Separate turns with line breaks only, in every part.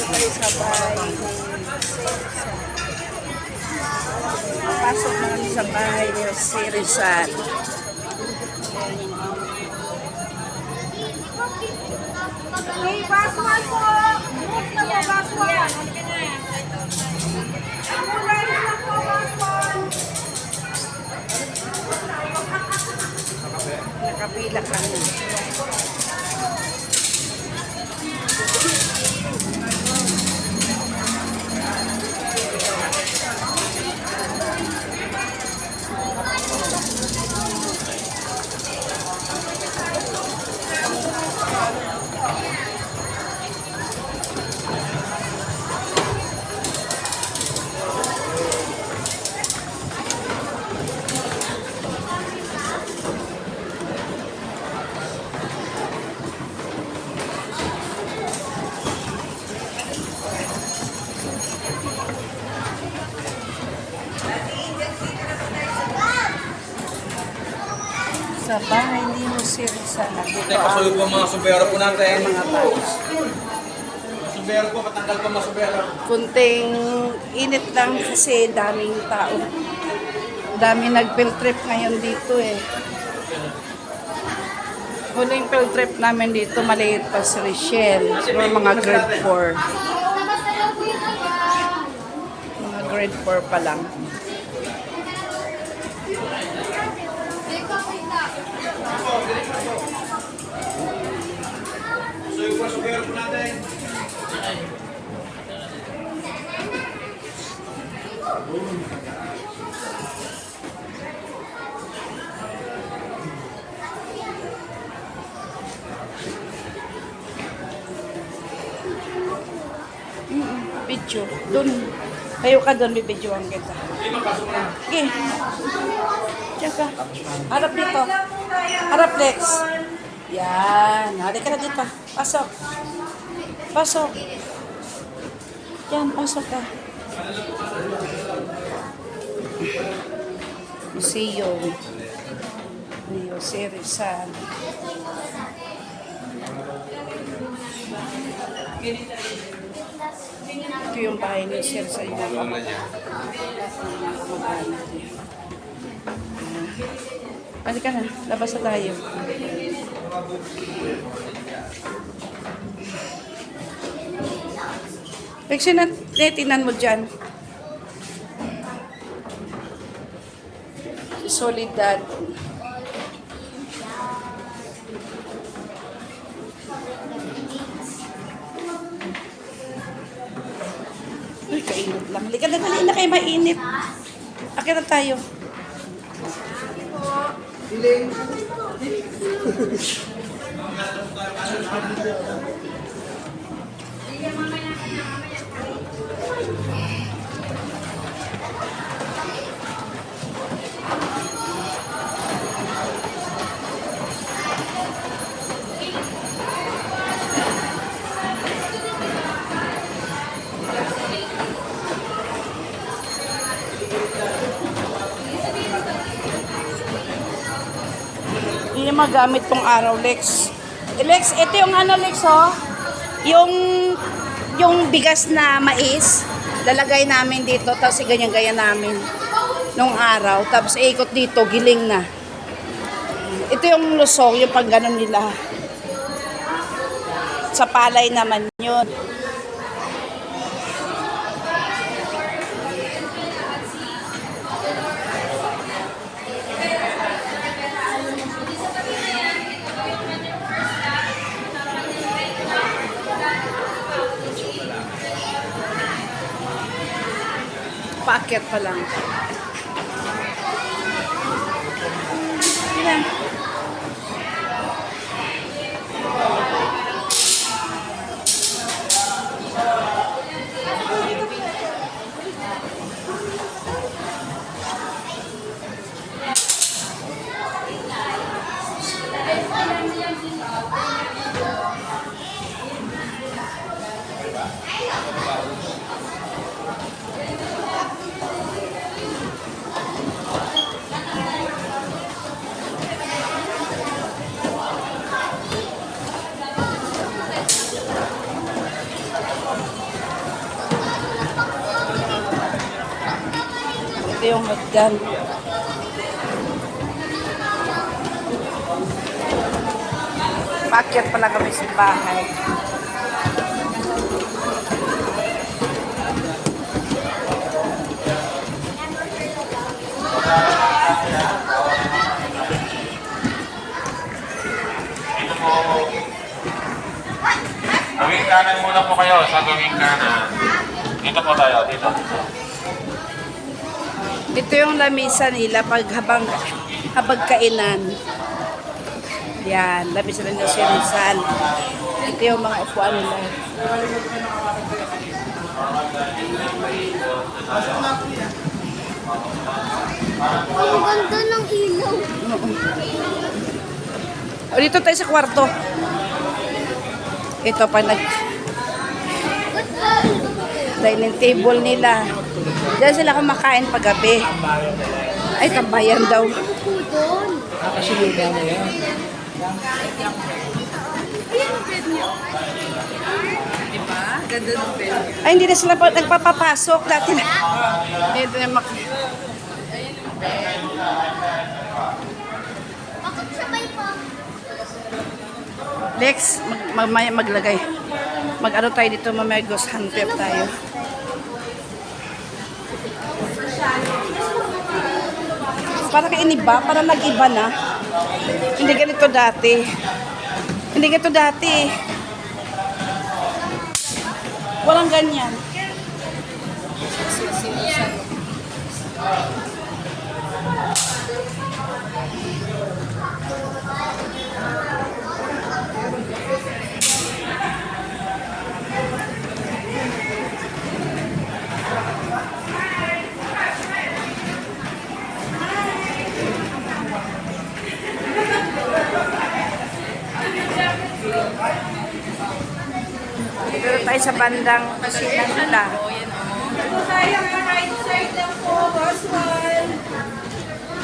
Dito tayo sa bahay ni Rizal. Pasok na kami sa bahay ni si Rizal.
Okay, baswan po. Move na po, baswan. Kulay na lang po, baswan.
Nakapila kami. Sa bahay ni si Rizal. Dito
Tayo pasuyo po mga subero po natin.
mga bahay.
Subero po, patanggal po mga subero.
kunting init lang kasi daming tao. Dami nag-field trip ngayon dito eh. Huling field trip namin dito, maliit pa si Richelle. Siguro mga grade 4. Mga grade 4 pa lang. Video. Doon. Tayo ka doon, kita.
Lima, pasok na.
Okay. Diyan ka. Harap dito. Harap, Lex. Yan. Halika na dito. Pasok. Pasok. Yan, pasok ka. Museum. Ni Jose Rizal. Ito yung bahay ni Sir sa inyo. Halika na, labas na tayo. Pexi na, tetinan mo dyan. Solidad. Uy, kainit lang. Halika na, dali na kayo mainit. Akin na tayo. Hindi magamit tong araw, Lex. Lex, ito yung ano, Lex, oh. Yung, yung bigas na mais, lalagay namin dito, tapos ganyan-ganyan namin nung araw. Tapos ikot dito, giling na. Ito yung lusong, yung ganun nila. Sa palay naman yun. paakyat pa lang. Yan. Thank you. Ito yung hagdan. Paakyat pala kami sa bahay.
Gawing kanan muna po kayo sa gawing kanan. Dito po tayo, dito.
Ito yung lamisa nila pag habang habang kainan. Yan, lamisa nila si Rizal. Ito yung mga upuan nila.
Ang ganda ng ilaw.
O, dito tayo sa kwarto. Ito pa nag dining table nila. Diyan sila kumakain paggabi. Ay, tambayan daw.
Upo doon.
Ay, hindi na sila pa, nagpapapasok. Dati na. Dito na mak-? Lex, mag, mamaya maglagay. Mag-ano tayo dito, mamaya ghost hunter tayo. Para kay iniba, para nag-iba na. Hindi ganito dati. Hindi ganito dati. Walang ganyan. Sa bandang kusina nila.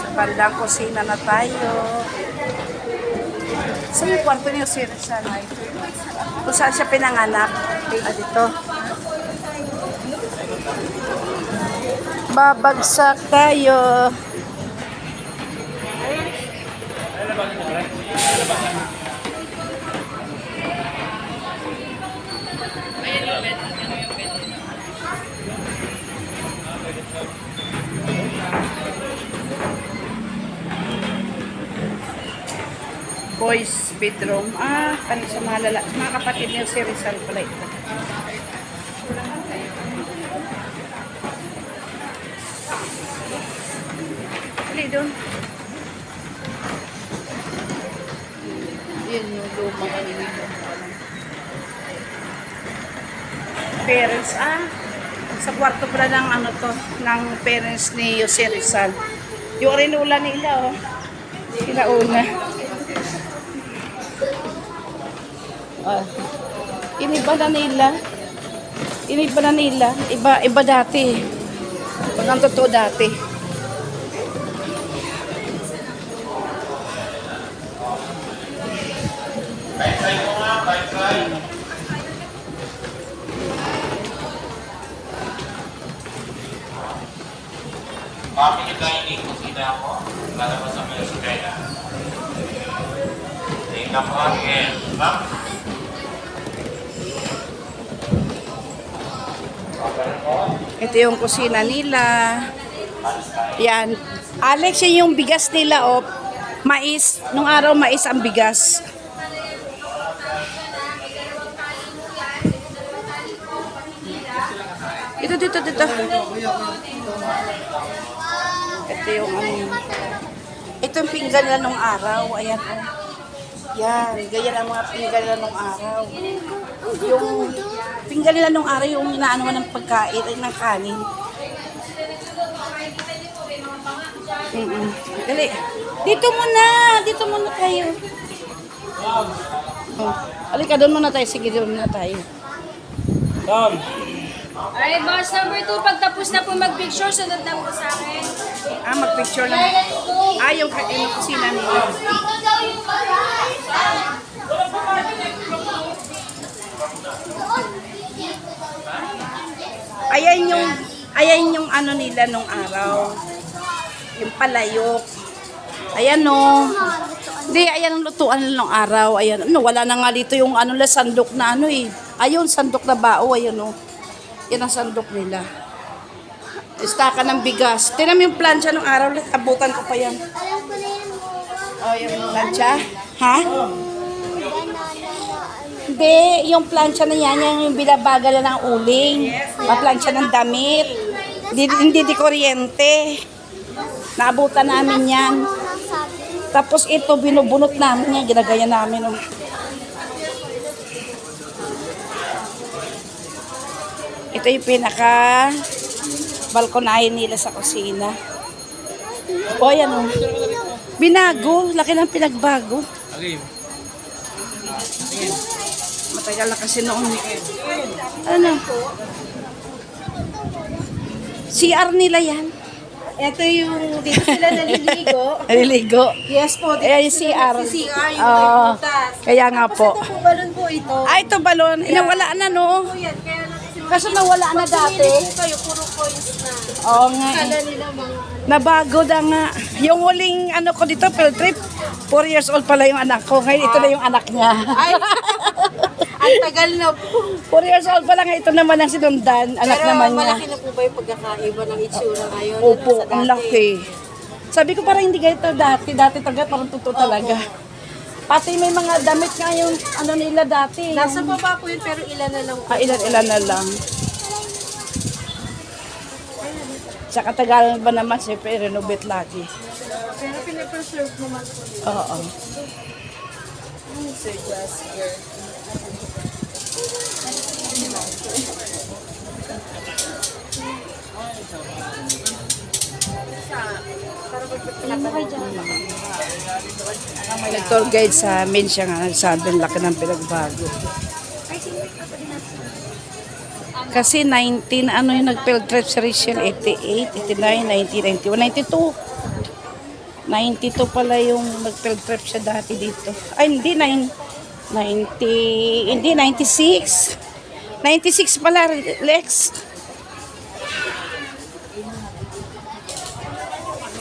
Sa bandang kusina na tayo. Sa yung kwarto niyo, si Rizal? Kung saan siya pinanganak? Ah, dito. Babagsak tayo. Boys bedroom. Ah, kani sa mga lala. Mga kapatid niya si Rizal pala ito. Dali doon. Yan yung lumang ano nito. Parents, ah. Sa kwarto pala ng ano to, ng parents ni Jose Rizal. Yung rinula nila, oh. Sinauna. Ah. Iniba na nila. Iniba na nila. Iba, iba dati. Pag ang totoo dati.
Family dining, kusina ako. Lalabas ang mga sukaya. Tingnan po again. Ma'am?
Ito yung kusina nila. Yan. Alex, yan yung bigas nila, oh. Mais. Nung araw, mais ang bigas. Dito, dito, dito. Ito yung ano. Ito yung pinggan nila nung araw. Ayan, oh. Yan. Ganyan ang mga pinggan nila nung araw. Yung pinggan nila nung araw, yung inaano ng pagkain, ay ng kanin. Mm-mm. Dali. Dito muna. Dito muna tayo. Oh. Alika, doon muna tayo. Sige, doon muna tayo.
Alright, boss number 2, pagtapos na po mag-picture, sunod na po sa akin.
Ah, mag-picture na. Ah, yung, yung kusina nila. Ayan yung, ayan yung ano nila nung araw. Yung palayok. Ayan o. Hindi, ayan ang lutuan ng araw. Ayan, ano, wala na nga dito yung ano la sandok na ano eh. Ayun, sandok na bao. Ayan o. Yan ang sandok nila. Istaka ng bigas. Tinan mo yung plancha ng araw. Abutan ko pa yan.
Alam ko na yan.
Oh, yung plancha? Ha? Hindi, yung plancha na yan, yan yung binabagal ng uling. Paplansya ng damit. Hindi, hindi di kuryente. Naabutan namin yan. Tapos ito, binubunot namin yan. Ginagaya namin. Oh. Ito yung pinaka balkonahin nila sa kusina. O, ayan o. Binago. Laki ng pinagbago.
Okay.
Matagal na kasi noon. Ano? CR nila yan.
Ito yung dito sila naliligo.
Naliligo.
Yes po, dito
Ayan yung CR.
nagsi-CR, yung
Oo.
may butas.
Kaya nga po.
Tapos ito po, balon po ito.
Ay, ito balon. Eh, nawala na, no?
Po yan, kaya lang kasi
Kaso nawala na dati.
Pumili po kayo, puro coins na.
Oo nga. eh.
Kala nila mga
Nabago na nga. Yung huling ano ko dito, field trip, 4 years old pala yung anak ko. Ngayon ito na yung anak niya.
Ay, ang tagal na po.
4 years old pa lang, ito naman ang sinundan. Anak
Pero
naman niya.
malaki na po ba yung pagkakaiba ng itsura ngayon?
Opo,
ano, sa
ang
dati?
laki. Sabi ko parang hindi ganito dati. Dati talaga parang totoo talaga. Pati may mga damit nga yung ano nila dati.
Nasa
yung-
baba po yun, pero ilan na lang po.
Ah, ilan-ilan na lang. Sa katagalan ba naman, siyempre, renovate lagi.
Pero pinapreserve naman po.
Oo.
Sir Jasper.
May tour guide sa amin siya nga nagsabi ang laki ng pinagbago. Kasi 19, ano yung nag-field trip sa Rachel? 88, 89, 90, 91, 92. 92 pala yung nag-field trip siya dati dito. Ay, hindi, 9, 90, hindi, 96. 96 pala, Lex.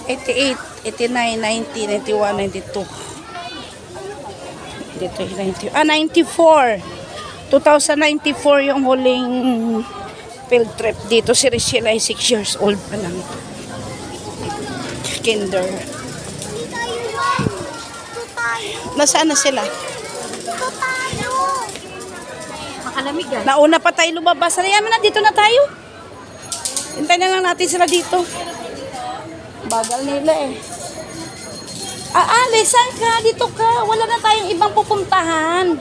88, 89, 90, 91, 92. Dito yung 90. Ah, 94. 2094 yung huling field trip dito. Si Richelle ay 6 years old pa lang. Kinder. Nasaan na sila?
Makalamig ah.
Nauna pa tayo lumabas. Salayaman na, dito na tayo. Hintay na lang natin sila dito. Bagal nila eh. Ah, Ali, saan ka? Dito ka. Wala na tayong ibang pupuntahan.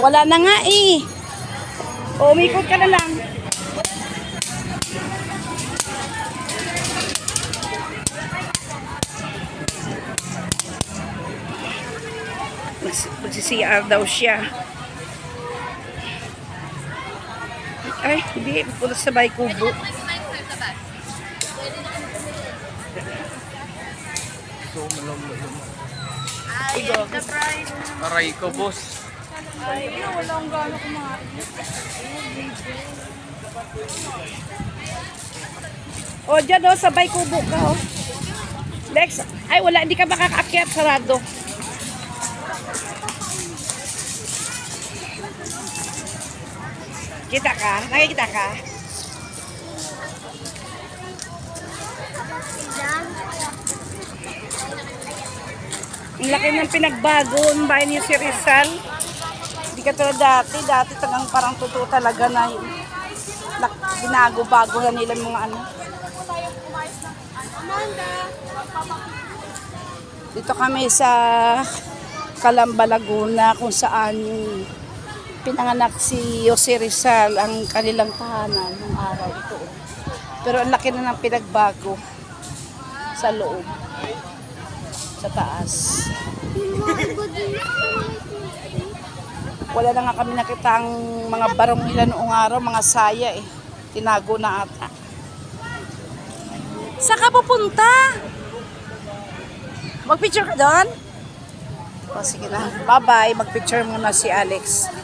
Wala na nga eh. O, umikot ka na lang. Mags- Magsi-CR daw siya. Ay, hindi. Pupunta sa Bay Kubo.
Aray ko, boss.
O, dyan o, sa Bay Kubo ka o. Lex, ay wala, hindi ka makakaakyat, sarado. Kita ka? Nakikita ka? Ang laki ng pinagbago ng bahay niyo si Rizal. Hindi ka tulad dati. Dati talagang parang totoo talaga na Binago-bago na nila mga ano. Dito kami sa Calamba, Laguna kung saan pinanganak si Jose Rizal ang kanilang tahanan ng araw ito. Pero ang laki na ng pinagbago sa loob, sa taas. Wala na nga kami nakita ang mga barong nila noong araw, mga saya eh. Tinago na ata. Saan ka pupunta? Mag-picture ka doon? O sige na. Bye-bye. Mag-picture muna si Alex.